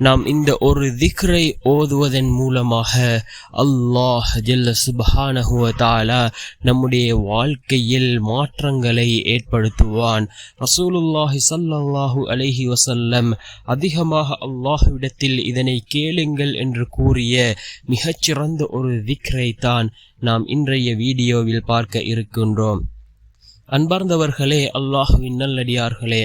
நாம் இந்த ஒரு திக்ரை ஓதுவதன் மூலமாக அல்லாஹ் ஜல்ல சுபஹானஹுவதால நம்முடைய வாழ்க்கையில் மாற்றங்களை ஏற்படுத்துவான். ரசூலுல்லாஹி சல்லாஹூ அலஹி வசல்லம் அதிகமாக அல்லாஹ்விடத்தில் இதனை கேளுங்கள் என்று கூறிய மிகச்சிறந்த ஒரு திக்ரை தான் நாம் இன்றைய வீடியோவில் பார்க்க இருக்கின்றோம். அன்பார்ந்தவர்களே அல்லாஹுவின் நல்லடியார்களே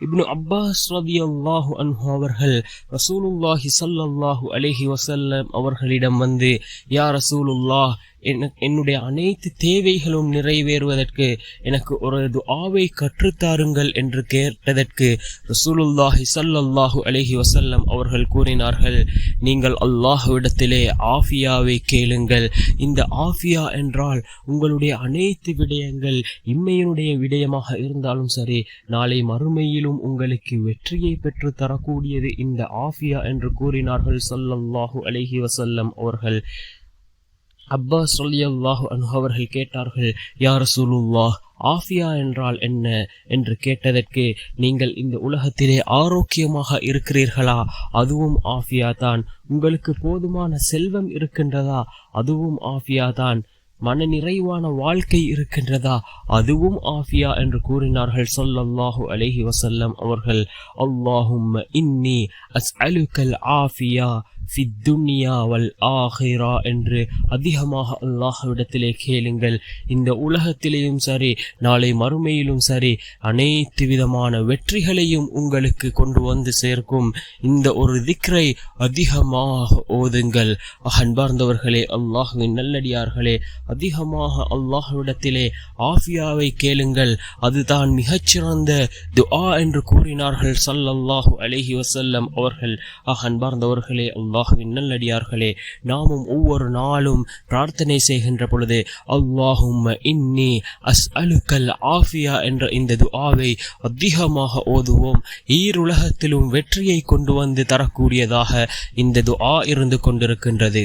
இப்னு அப்பாஸ் ரதி அல்லாஹு அன்ஹு அவர்கள் ரசூலுல்லாஹி சல்லல்லாஹு அலைஹி வசல்லம் அவர்களிடம் வந்து யா ரசூலுல்லாஹ் என்னுடைய அனைத்து தேவைகளும் நிறைவேறுவதற்கு எனக்கு ஒரு துஆவை கற்றுத்தாருங்கள் என்று கேட்டதற்கு ரசூலுல்லாஹி சல்லல்லாஹு அலஹி வசல்லம் அவர்கள் கூறினார்கள் நீங்கள் அல்லாஹுவிடத்திலே ஆஃபியாவை கேளுங்கள். இந்த ஆஃபியா என்றால் உங்களுடைய அனைத்து விடயங்கள் இம்மையினுடைய விடயமாக இருந்தாலும் சரி நாளை மறுமையிலும் உங்களுக்கு வெற்றியை பெற்று தரக்கூடியது இந்த ஆஃபியா என்று கூறினார்கள் சல்லல்லாஹு அலஹி வசல்லம் அவர்கள். அப்பாஸ் சொல்லியல்லாஹு அன்ஹு அவர்கள் கேட்டார்கள் யார் ரசூலுல்லாஹ் ஆஃபியா என்றால் என்ன? என்று கேட்டதற்கு நீங்கள் இந்த உலகத்திலே ஆரோக்கியமாக இருக்கிறீர்களா? அதுவும் ஆஃபியா தான். உங்களுக்கு போதுமான செல்வம் இருக்கின்றதா? அதுவும் ஆஃபியா தான். மன நிறைவான வாழ்க்கை இருக்கின்றதா? அதுவும் ஆஃபியா என்று கூறினார்கள் சொல்லல்லாஹு அலைஹி வசல்லம் அவர்கள். அல்லாஹும் இன்னி அஸ் அலுக்கல் ஆஃபியா. ஃபித்துன்யா வல் ஆஹிரா என்று அதிகமாக அல்லாஹ்விடத்திலே கேளுங்கள். இந்த உலகத்திலேயும் சரி நாளை மறுமையிலும் சரி அனைத்து விதமான வெற்றிகளையும் உங்களுக்கு கொண்டு வந்து சேர்க்கும். இந்த ஒரு திக்ரை அதிகமாக ஓதுங்கள். அன்பார்ந்தவர்களே அல்லாஹுவின் நல்லடியார்களே அதிகமாக அல்லாஹ்விடத்திலே ஆஃபியாவை கேளுங்கள். அதுதான் மிகச்சிறந்த துஆ என்று கூறினார்கள் சல்லல்லாஹு அலஹி வசல்லம் அவர்கள். அன்பார்ந்தவர்களே அல்லாஹ் அல்லாஹுவின் நல்லடியார்களே நாமும் ஒவ்வொரு நாளும் பிரார்த்தனை செய்கின்ற பொழுது அல்லாஹும் இன்னி அஸ் அலுக்கல் ஆஃபியா என்ற இந்த துஆவை அதிகமாக ஓதுவோம். ஈருலகத்திலும் வெற்றியை கொண்டு வந்து தரக்கூடியதாக இந்த துஆ இருந்து கொண்டிருக்கின்றது.